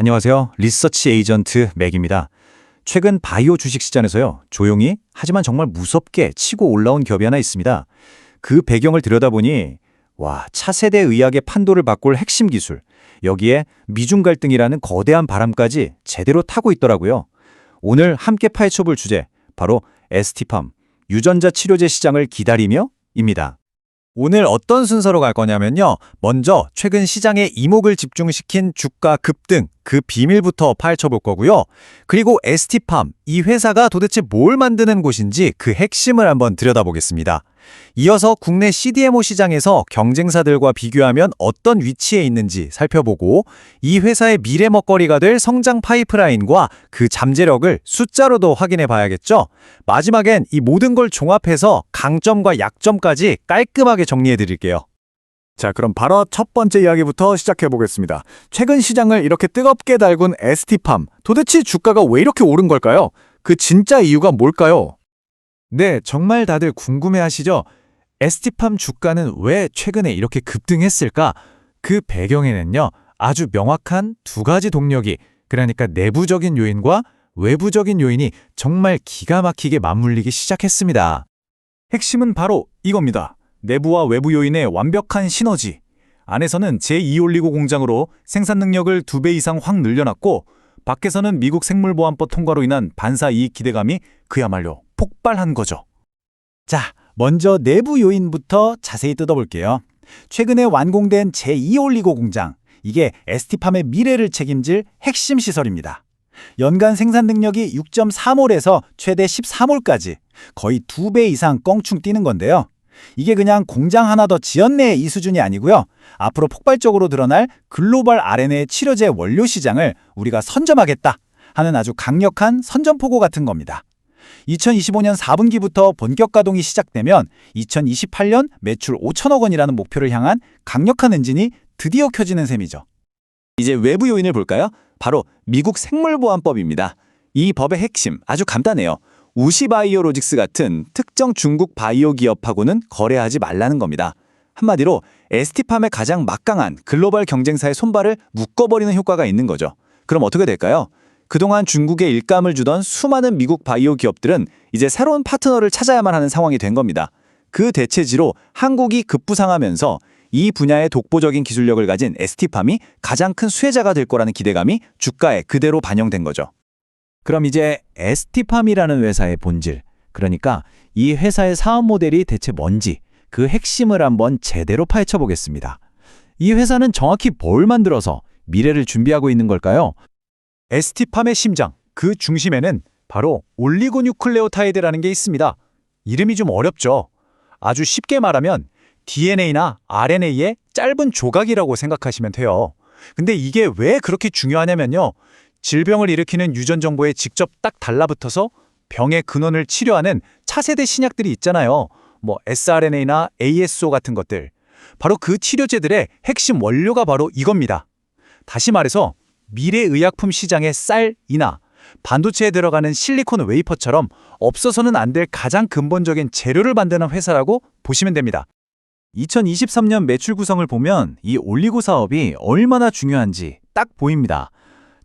안녕하세요. 리서치 에이전트 맥입니다. 최근 바이오 주식시장에서요. 조용히 하지만 정말 무섭게 치고 올라온 기업이 하나 있습니다. 그 배경을 들여다보니 와 차세대 의학의 판도를 바꿀 핵심 기술 여기에 미중 갈등이라는 거대한 바람까지 제대로 타고 있더라고요. 오늘 함께 파헤쳐볼 주제 바로 에스티팜 유전자 치료제 시장을 기다리며 입니다. 오늘 어떤 순서로 갈 거냐면요. 먼저 최근 시장에 이목을 집중시킨 주가 급등 그 비밀부터 파헤쳐 볼 거고요. 그리고 ST팜 이 회사가 도대체 뭘 만드는 곳인지 그 핵심을 한번 들여다보겠습니다. 이어서 국내 CDMO 시장에서 경쟁사들과 비교하면 어떤 위치에 있는지 살펴보고 이 회사의 미래 먹거리가 될 성장 파이프라인과 그 잠재력을 숫자로도 확인해 봐야겠죠. 마지막엔 이 모든 걸 종합해서 강점과 약점까지 깔끔하게 정리해 드릴게요. 자, 그럼 바로 첫 번째 이야기부터 시작해 보겠습니다. 최근 시장을 이렇게 뜨겁게 달군 ST팜. 도대체 주가가 왜 이렇게 오른 걸까요? 그 진짜 이유가 뭘까요? 네, 정말 다들 궁금해 하시죠? 에스티팜 주가는 왜 최근에 이렇게 급등했을까? 그 배경에는요, 아주 명확한 두 가지 동력이, 그러니까 내부적인 요인과 외부적인 요인이 정말 기가 막히게 맞물리기 시작했습니다. 핵심은 바로 이겁니다. 내부와 외부 요인의 완벽한 시너지. 안에서는 제2올리고 공장으로 생산 능력을 두 배 이상 확 늘려놨고, 밖에서는 미국 생물보안법 통과로 인한 반사 이익 기대감이 그야말로 폭발한 거죠. 자, 먼저 내부 요인부터 자세히 뜯어볼게요. 최근에 완공된 제2올리고 공장. 이게 에스티팜의 미래를 책임질 핵심 시설입니다. 연간 생산 능력이 6.3홀에서 최대 13홀까지 거의 두 배 이상 껑충 뛰는 건데요. 이게 그냥 공장 하나 더 지었네 이 수준이 아니고요. 앞으로 폭발적으로 드러날 글로벌 RNA 치료제 원료 시장을 우리가 선점하겠다 하는 아주 강력한 선점포고 같은 겁니다. 2025년 4분기부터 본격 가동이 시작되면 2028년 매출 5천억 원이라는 목표를 향한 강력한 엔진이 드디어 켜지는 셈이죠. 이제 외부 요인을 볼까요? 바로 미국 생물보안법입니다. 이 법의 핵심 아주 간단해요. 우시바이오로직스 같은 특정 중국 바이오 기업하고는 거래하지 말라는 겁니다. 한마디로 에스티팜의 가장 막강한 글로벌 경쟁사의 손발을 묶어버리는 효과가 있는 거죠. 그럼 어떻게 될까요? 그동안 중국에 일감을 주던 수많은 미국 바이오 기업들은 이제 새로운 파트너를 찾아야만 하는 상황이 된 겁니다. 그 대체지로 한국이 급부상하면서 이 분야의 독보적인 기술력을 가진 에스티팜이 가장 큰 수혜자가 될 거라는 기대감이 주가에 그대로 반영된 거죠. 그럼 이제 에스티팜이라는 회사의 본질, 그러니까 이 회사의 사업 모델이 대체 뭔지 그 핵심을 한번 제대로 파헤쳐 보겠습니다. 이 회사는 정확히 뭘 만들어서 미래를 준비하고 있는 걸까요? 에스티팜의 심장, 그 중심에는 바로 올리고뉴클레오타이드라는 게 있습니다. 이름이 좀 어렵죠. 아주 쉽게 말하면 DNA나 RNA의 짧은 조각이라고 생각하시면 돼요. 근데 이게 왜 그렇게 중요하냐면요. 질병을 일으키는 유전 정보에 직접 딱 달라붙어서 병의 근원을 치료하는 차세대 신약들이 있잖아요. 뭐 sRNA나 ASO 같은 것들. 바로 그 치료제들의 핵심 원료가 바로 이겁니다. 다시 말해서 미래 의약품 시장의 쌀이나 반도체에 들어가는 실리콘 웨이퍼처럼 없어서는 안 될 가장 근본적인 재료를 만드는 회사라고 보시면 됩니다. 2023년 매출 구성을 보면 이 올리고 사업이 얼마나 중요한지 딱 보입니다.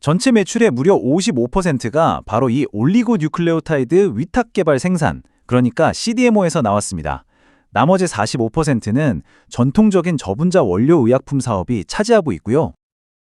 전체 매출의 무려 55%가 바로 이 올리고 뉴클레오타이드 위탁 개발 생산, 그러니까 CDMO에서 나왔습니다. 나머지 45%는 전통적인 저분자 원료 의약품 사업이 차지하고 있고요.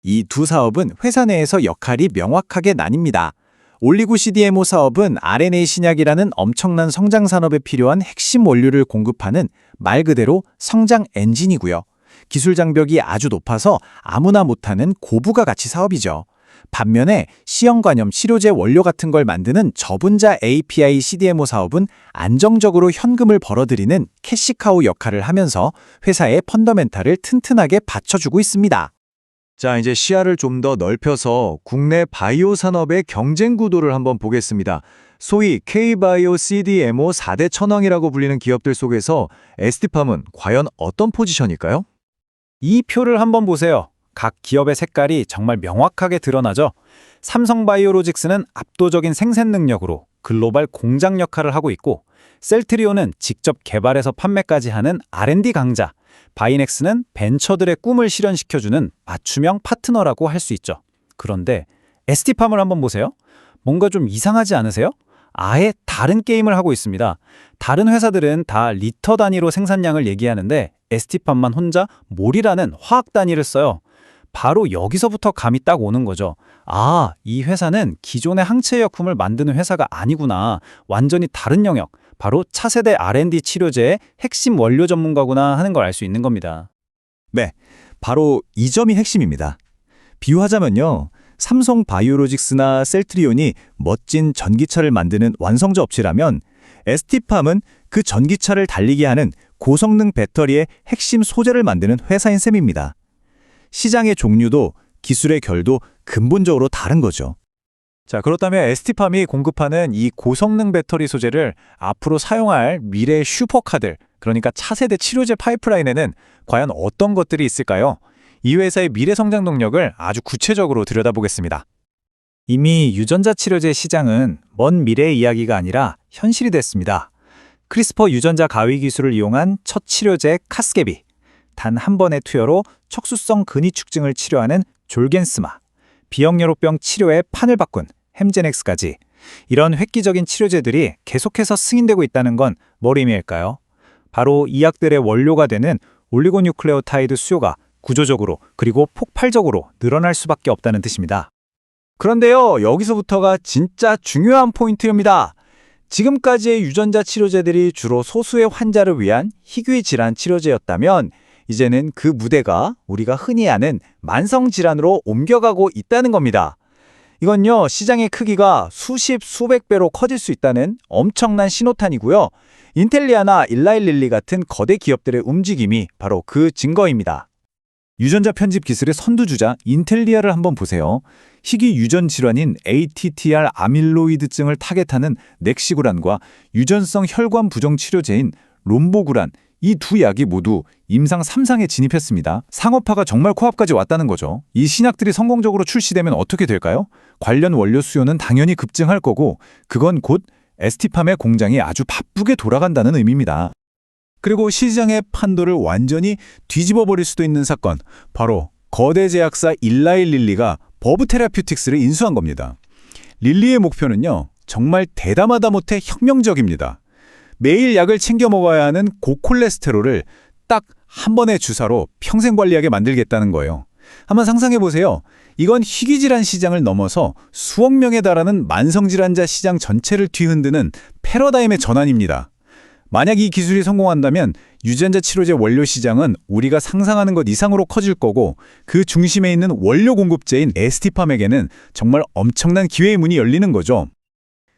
이 두 사업은 회사 내에서 역할이 명확하게 나뉩니다. 올리고 CDMO 사업은 RNA 신약이라는 엄청난 성장 산업에 필요한 핵심 원료를 공급하는 말 그대로 성장 엔진이고요. 기술 장벽이 아주 높아서 아무나 못하는 고부가 가치 사업이죠. 반면에 시형관염 치료제 원료 같은 걸 만드는 저분자 API CDMO 사업은 안정적으로 현금을 벌어들이는 캐시카우 역할을 하면서 회사의 펀더멘탈을 튼튼하게 받쳐주고 있습니다. 자, 이제 시야를 좀 더 넓혀서 국내 바이오 산업의 경쟁 구도를 한번 보겠습니다. 소위 K-바이오 CDMO 4대 천왕이라고 불리는 기업들 속에서 에스티팜은 과연 어떤 포지션일까요? 이 표를 한번 보세요. 각 기업의 색깔이 정말 명확하게 드러나죠. 삼성바이오로직스는 압도적인 생산 능력으로 글로벌 공장 역할을 하고 있고 셀트리온은 직접 개발해서 판매까지 하는 R&D 강자, 바이넥스는 벤처들의 꿈을 실현시켜주는 맞춤형 파트너라고 할 수 있죠. 그런데 ST팜을 한번 보세요. 뭔가 좀 이상하지 않으세요? 아예 다른 게임을 하고 있습니다. 다른 회사들은 다 리터 단위로 생산량을 얘기하는데 ST팜만 혼자 몰이라는 화학 단위를 써요. 바로 여기서부터 감이 딱 오는 거죠. 아, 이 회사는 기존의 항체药품을 만드는 회사가 아니구나. 완전히 다른 영역. 바로 차세대 R&D 치료제의 핵심 원료 전문가구나 하는 걸 알 수 있는 겁니다. 바로 이 점이 핵심입니다. 비유하자면요. 삼성 바이오로직스나 셀트리온이 멋진 전기차를 만드는 완성자 업체라면 ST팜은 그 전기차를 달리게 하는 고성능 배터리의 핵심 소재를 만드는 회사인 셈입니다. 시장의 종류도 기술의 결도 근본적으로 다른 거죠. 자, 그렇다면 ST팜이 공급하는 이 고성능 배터리 소재를 앞으로 사용할 미래의 슈퍼카들, 그러니까 차세대 치료제 파이프라인에는 과연 어떤 것들이 있을까요? 이 회사의 미래 성장 동력을 아주 구체적으로 들여다보겠습니다. 이미 유전자 치료제 시장은 먼 미래의 이야기가 아니라 현실이 됐습니다. 크리스퍼 유전자 가위 기술을 이용한 첫 치료제 카스게비, 단 한 번의 투여로 척수성 근위 축증을 치료하는 졸겐스마, 비형여로병 치료의 판을 바꾼 햄제넥스까지 이런 획기적인 치료제들이 계속해서 승인되고 있다는 건뭘 의미할까요? 바로 이 약들의 원료가 되는 올리고뉴클레오타이드 수요가 구조적으로 그리고 폭발적으로 늘어날 수밖에 없다는 뜻입니다. 그런데요, 여기서부터가 진짜 중요한 포인트입니다. 지금까지의 유전자 치료제들이 주로 소수의 환자를 위한 희귀 질환 치료제였다면 이제는 그 무대가 우리가 흔히 아는 만성 질환으로 옮겨가고 있다는 겁니다. 이건요, 시장의 크기가 수십, 수백 배로 커질 수 있다는 엄청난 신호탄이고요. 인텔리아나 일라일릴리 같은 거대 기업들의 움직임이 바로 그 증거입니다. 유전자 편집 기술의 선두주자 인텔리아를 한번 보세요. 희귀 유전 질환인 ATTR 아밀로이드증을 타겟하는 넥시구란과 유전성 혈관 부종 치료제인 롬보구란 이 두 약이 모두 임상 3상에 진입했습니다. 상업화가 정말 코앞까지 왔다는 거죠. 이 신약들이 성공적으로 출시되면 어떻게 될까요? 관련 원료 수요는 당연히 급증할 거고 그건 곧 에스티팜의 공장이 아주 바쁘게 돌아간다는 의미입니다. 그리고 시장의 판도를 완전히 뒤집어 버릴 수도 있는 사건, 바로 거대 제약사 일라일 릴리가 버브 테라퓨틱스를 인수한 겁니다. 릴리의 목표는요, 정말 대담하다 못해 혁명적입니다. 매일 약을 챙겨 먹어야 하는 고콜레스테롤을 딱 한 번의 주사로 평생 관리하게 만들겠다는 거예요. 한번 상상해 보세요. 이건 희귀질환 시장을 넘어서 수억 명에 달하는 만성질환자 시장 전체를 뒤흔드는 패러다임의 전환입니다. 만약 이 기술이 성공한다면 유전자 치료제 원료 시장은 우리가 상상하는 것 이상으로 커질 거고 그 중심에 있는 원료 공급제인 에스티팜에게는 정말 엄청난 기회의 문이 열리는 거죠.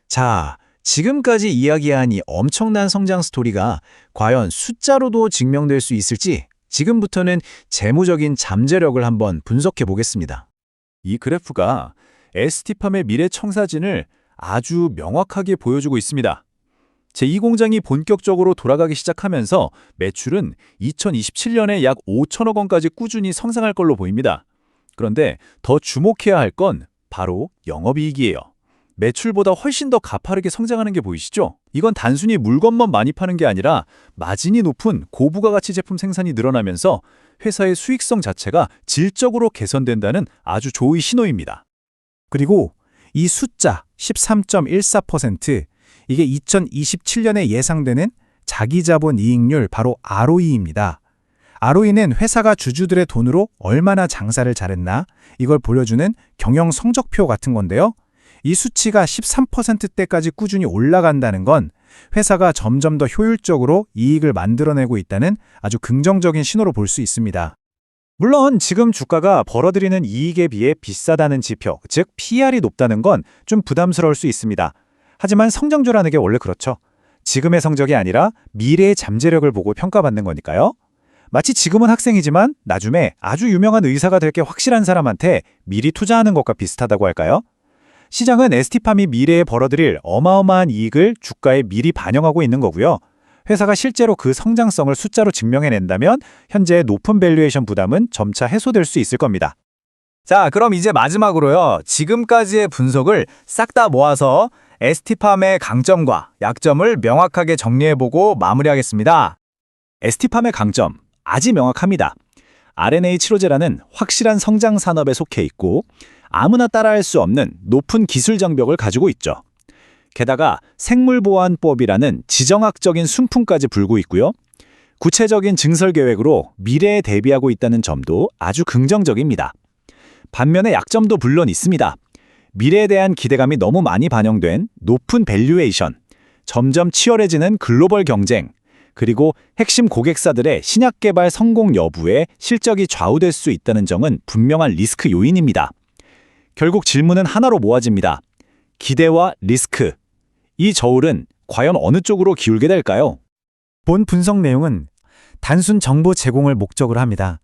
자, 지금까지 이야기한 이 엄청난 성장 스토리가 과연 숫자로도 증명될 수 있을지 지금부터는 재무적인 잠재력을 한번 분석해 보겠습니다. 이 그래프가 에스티팜의 미래 청사진을 아주 명확하게 보여주고 있습니다. 제2공장이 본격적으로 돌아가기 시작하면서 매출은 2027년에 약 5천억 원까지 꾸준히 성장할 걸로 보입니다. 그런데 더 주목해야 할 건 바로 영업이익이에요. 매출보다 훨씬 더 가파르게 성장하는 게 보이시죠? 이건 단순히 물건만 많이 파는 게 아니라 마진이 높은 고부가가치 제품 생산이 늘어나면서 회사의 수익성 자체가 질적으로 개선된다는 아주 좋은 신호입니다. 그리고 이 숫자 13.14% 이게 2027년에 예상되는 자기자본 이익률 바로 ROE입니다. ROE는 회사가 주주들의 돈으로 얼마나 장사를 잘했나 이걸 보여주는 경영 성적표 같은 건데요. 이 수치가 13%대까지 꾸준히 올라간다는 건 회사가 점점 더 효율적으로 이익을 만들어내고 있다는 아주 긍정적인 신호로 볼 수 있습니다. 물론 지금 주가가 벌어들이는 이익에 비해 비싸다는 지표, 즉 PR이 높다는 건 좀 부담스러울 수 있습니다. 하지만 성장주라는 게 원래 그렇죠. 지금의 성적이 아니라 미래의 잠재력을 보고 평가받는 거니까요. 마치 지금은 학생이지만 나중에 아주 유명한 의사가 될 게 확실한 사람한테 미리 투자하는 것과 비슷하다고 할까요? 시장은 에스티팜이 미래에 벌어들일 어마어마한 이익을 주가에 미리 반영하고 있는 거고요. 회사가 실제로 그 성장성을 숫자로 증명해낸다면 현재 높은 밸류에이션 부담은 점차 해소될 수 있을 겁니다. 자, 그럼 이제 마지막으로요. 지금까지의 분석을 싹 다 모아서 에스티팜의 강점과 약점을 명확하게 정리해보고 마무리하겠습니다. 에스티팜의 강점, 아주 명확합니다. RNA 치료제라는 확실한 성장 산업에 속해 있고 아무나 따라할 수 없는 높은 기술 장벽을 가지고 있죠. 게다가 생물보안법이라는 지정학적인 순풍까지 불고 있고요. 구체적인 증설 계획으로 미래에 대비하고 있다는 점도 아주 긍정적입니다. 반면에 약점도 물론 있습니다. 미래에 대한 기대감이 너무 많이 반영된 높은 밸류에이션, 점점 치열해지는 글로벌 경쟁, 그리고 핵심 고객사들의 신약 개발 성공 여부에 실적이 좌우될 수 있다는 점은 분명한 리스크 요인입니다. 결국 질문은 하나로 모아집니다. 기대와 리스크. 이 저울은 과연 어느 쪽으로 기울게 될까요? 본 분석 내용은 단순 정보 제공을 목적으로 합니다.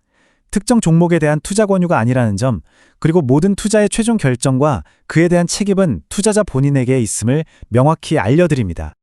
특정 종목에 대한 투자 권유가 아니라는 점, 그리고 모든 투자의 최종 결정과 그에 대한 책임은 투자자 본인에게 있음을 명확히 알려드립니다.